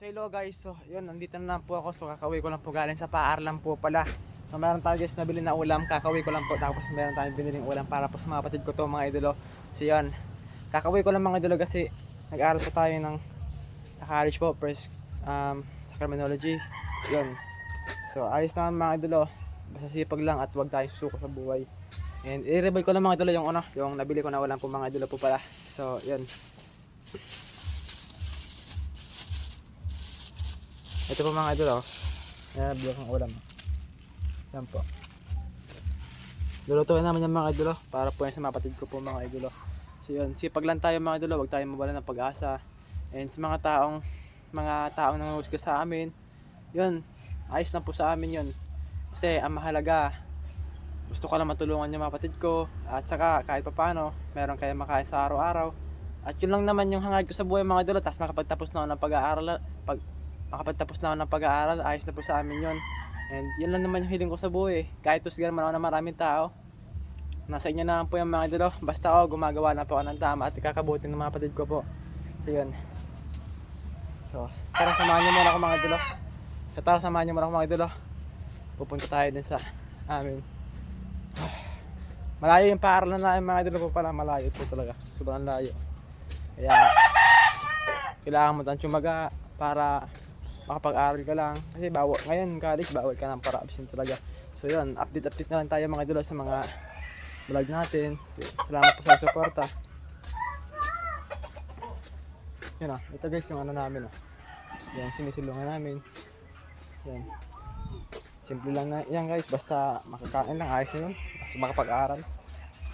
So hello guys, so yun, nandito na lang po ako. So kakawin ko lang po galing sa paar lang po pala. So meron tayo guys nabili na ulam, kakawin ko lang po. Tapos meron tayong biniling ulam para po sa mga kapatid ko to mga idolo. So yun, kakawin ko lang mga idolo kasi nag-aaral po tayo ng sa college po, first um, sa criminology. Yun. So ayos naman mga idolo. Basta sipag lang at huwag tayong suko sa buhay. And i-revive ko lang mga idolo yung ano, yung nabili ko na ulam po mga idolo po pala. So yun. Ito po mga idol oh. Ayan, bilog ang ulam. Yan po. Lulutuin naman yung mga idol oh, para po yan sa mga patid ko po mga idol oh. So yun, sipag lang tayo mga idol oh, huwag tayong mawala ng pag-asa. And sa mga taong, mga taong nanguhusga sa amin, yun, ayos na po sa amin yun. Kasi ang mahalaga, gusto ko lang matulungan yung mga patid ko at saka kahit pa paano, meron kayong makain sa araw-araw. At yun lang naman yung hangad ko sa buhay mga idol, oh. tapos makapagtapos na ako ng pag-aaral, pag, makapagtapos na ako ng pag-aaral, ayos na po sa amin yun. And yun lang naman yung hiling ko sa buhay. Kahit tusgan man ako ng maraming tao, nasa inyo na po yung mga idolo. Basta ako, gumagawa na po ako ng tama at ikakabuti ng mga patid ko po. So yun. So, tara samahan niyo muna ako mga idolo. So tara samahan niyo muna ako mga idolo. Pupunta tayo din sa amin. Malayo yung paaralan na mga idolo po pala. Malayo po talaga. Sobrang layo. Kaya, kailangan mo tayong para makapag-aral ka lang. Kasi bawal, ngayon college, bawal ka ng para absent talaga. So yun, update-update na lang tayo mga idolo sa mga vlog natin. Salamat po sa suporta. Yun ah, ito guys yung ano namin ah. Yung sinisilungan namin. Yan. Simple lang na yan guys, basta makakain lang, ayos na yun. Makapag-aral.